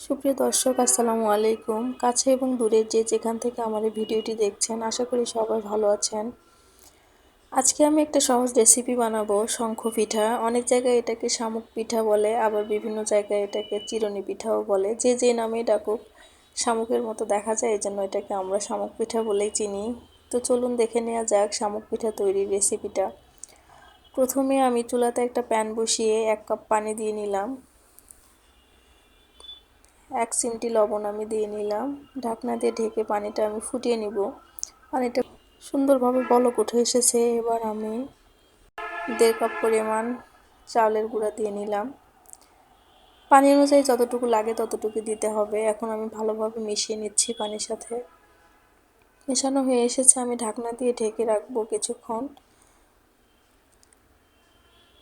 সুপ্রিয় দর্শক, আসসালামু আলাইকুম। কাছে এবং দূরে যে যেখান থেকে আমার এই ভিডিওটি দেখছেন, আশা করি সবাই ভালো আছেন। আজকে আমি একটা সহজ রেসিপি বানাবো, শঙ্খ পিঠা। অনেক জায়গায় এটাকে শামুক পিঠা বলে, আবার বিভিন্ন জায়গায় এটাকে চিরনি পিঠাও বলে। যে যে নামেই ডাকুক, শামুকের মতো দেখা যায় এই জন্য এটাকে আমরা শামুক পিঠা বলেই চিনি। তো চলুন দেখে নেওয়া যাক শামুক পিঠা তৈরির রেসিপিটা প্রথমে আমি চুলাতে একটা প্যান বসিয়ে এক কাপ পানি দিয়ে নিলাম। এক চিমটি লবণ আমি দিয়ে নিলাম। ঢাকনা দিয়ে ঢেকে পানিটা আমি ফুটিয়ে নিব। পানিটা সুন্দরভাবে বলক উঠে এসেছে। এবার আমি দেড় কাপ পরিমাণ চাউলের গুঁড়া দিয়ে নিলাম। পানি অনুযায়ী যতটুকু লাগে ততটুকু দিতে হবে। এখন আমি ভালোভাবে মিশিয়ে নিচ্ছি পানির সাথে। মেশানো হয়ে এসেছে। আমি ঢাকনা দিয়ে ঢেকে রাখব কিছুক্ষণ।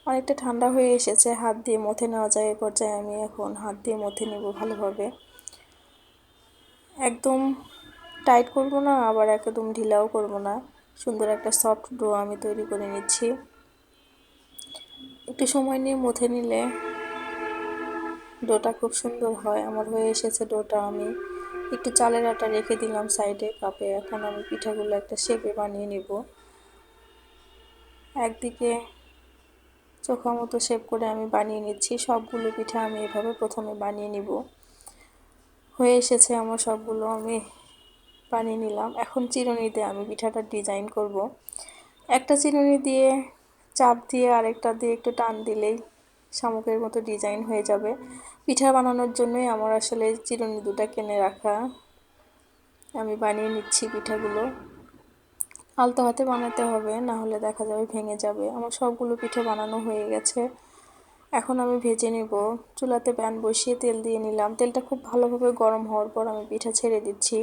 অনেকটা ঠান্ডা হয়ে এসেছে, হাত দিয়ে মথে নেওয়া যায় এ পর্যায়ে আমি এখন হাত দিয়ে মথে নেব ভালোভাবে। একদম টাইট করব না, আবার একদম ঢিলাও করব না। সুন্দর একটা সফট ডো আমি তৈরি করে নিচ্ছি। একটু সময় নিয়ে মথে নিলে ডোটা খুব সুন্দর হয়। আমার হয়ে এসেছে ডোটা আমি একটু চালের আটা রেখে দিলাম সাইডে কাপে। এখন আমি পিঠাগুলো একটা শেপে বানিয়ে নেব। একদিকে চোখা মতো শেপ করে আমি বানিয়ে নিচ্ছি। সবগুলো পিঠা আমি এভাবে প্রথমে বানিয়ে নিব। হয়ে এসেছে আমার সবগুলো, আমি বানিয়ে নিলাম। এখন চিরুনিতে আমি পিঠাটা ডিজাইন করব। একটা চিরুনি দিয়ে চাপ দিয়ে আরেকটা দিয়ে একটু টান দিলেই শামুকের মতো ডিজাইন হয়ে যাবে। পিঠা বানানোর জন্যই আমার আসলে চিরুনি দুটা কিনে রাখা। আমি বানিয়ে নিচ্ছি পিঠাগুলো। আলতো হাতে বানাতে হবে, না হলে দেখা যাবে ভেঙে যাবে। আমার সবগুলো পিঠে বানানো হয়ে গেছে। এখন আমি ভেজে নেব। চুলাতে প্যান বসিয়ে তেল দিয়ে নিলাম। তেলটা খুব ভালোভাবে গরম হওয়ার পর আমি পিঠা ছেড়ে দিচ্ছি।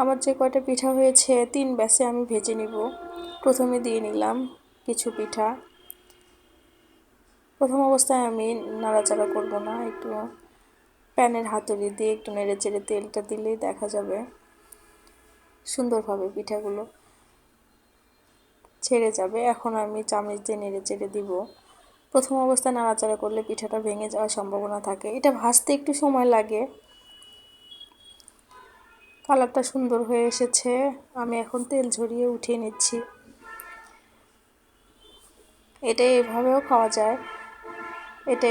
আমার যে কয়টা পিঠা হয়েছে, তিন ব্যাসে আমি ভেজে নিব। প্রথমে দিয়ে নিলাম কিছু পিঠা। প্রথম অবস্থায় আমি নাড়াচাড়া করব না, একটু প্যানের হাতুড়ি দিয়ে একটু নেড়ে চেড়ে তেলটা দিলেই দেখা যাবে সুন্দরভাবে পিঠাগুলো। ছেড়ে যাবে, এখন আমি চামচ দিয়ে নেড়ে চেড়ে দিব। প্রথম অবস্থায় নাড়াচাড়া করলে পিঠাটা ভেঙে যাওয়ার সম্ভাবনা থাকে। এটা ভাজতে একটু সময় লাগে। কালারটা সুন্দর হয়ে এসেছে। আমি এখন তেল ঝরিয়ে উঠিয়ে নিচ্ছি। এটা এভাবেও খাওয়া যায়। এটা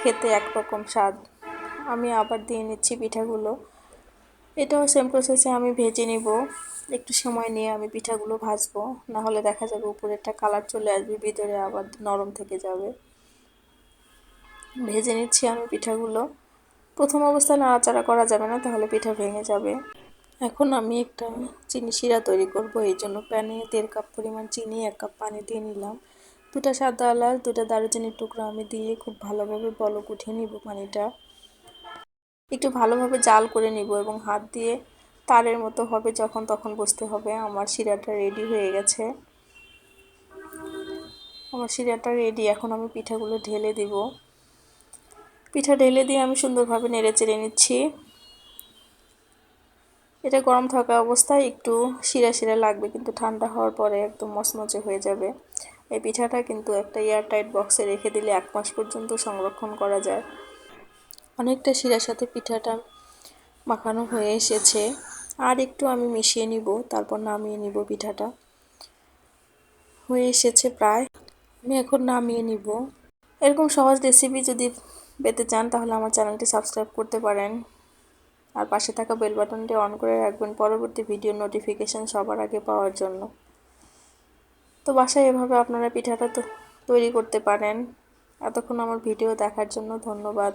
খেতে একরকম স্বাদ। আমি আবার দিয়ে নিচ্ছি পিঠাগুলো। এটাও সেম প্রসেসে আমি ভেজে নিব। একটু সময় নিয়ে আমি পিঠাগুলো ভাজবো না হলে দেখা যাবে উপরে একটা কালার চলে আসবে, ভিতরে আবার নরম থেকে যাবে। ভেজে নিচ্ছি আমি পিঠাগুলো। প্রথম অবস্থায় নাড়াচাড়া করা যাবে না, তাহলে পিঠা ভেঙে যাবে। এখন আমি একটা চিনি শিরা তৈরি করব, এই জন্য প্যানে দেড় কাপ পরিমাণ চিনি, এক কাপ পানি দিয়ে নিলাম। দুটা সাদা এলাচ, দুটা দারুচিনির টুকরো আমি দিয়ে খুব ভালোভাবে বলক উঠিয়ে নিব পানিটা। একটু ভালোভাবে জাল করে নিব এবং হাত দিয়ে তারের মতো হবে যখন তখন বুঝতে হবে। আমার শিরাটা রেডি হয়ে গেছে। আমার শিরাটা রেডি এখন আমি পিঠাগুলো ঢেলে দিব। পিঠা ঢেলে দিয়ে আমি সুন্দরভাবে নেড়ে চেড়ে নিচ্ছি। এটা গরম থাকা অবস্থায় একটু শিরা শিরা লাগবে, কিন্তু ঠান্ডা হওয়ার পরে একদম মচমচে হয়ে যাবে। এই পিঠাটা কিন্তু একটা এয়ারটাইট বক্সে রেখে দিলে এক মাস পর্যন্ত সংরক্ষণ করা যায়। অনেকটা শিরার সাথে পিঠাটা মাখানো হয়ে এসেছে। আর একটু আমি মিশিয়ে নিব, তারপর নামিয়ে নিব পিঠাটা। হয়ে এসেছে প্রায়। আমি এখন নামিয়ে নিব। এরকম সহজ রেসিপি যদি পেতে চান, তাহলে আমার চ্যানেলটি সাবস্ক্রাইব করতে পারেন। আর পাশে থাকা বেল বাটনটি অন করে রাখবেন পরবর্তী ভিডিও নোটিফিকেশান সবার আগে পাওয়ার জন্য। তো বাসায় এভাবে আপনারা পিঠাটা তৈরি করতে পারেন। এতক্ষণ আমার ভিডিও দেখার জন্য ধন্যবাদ।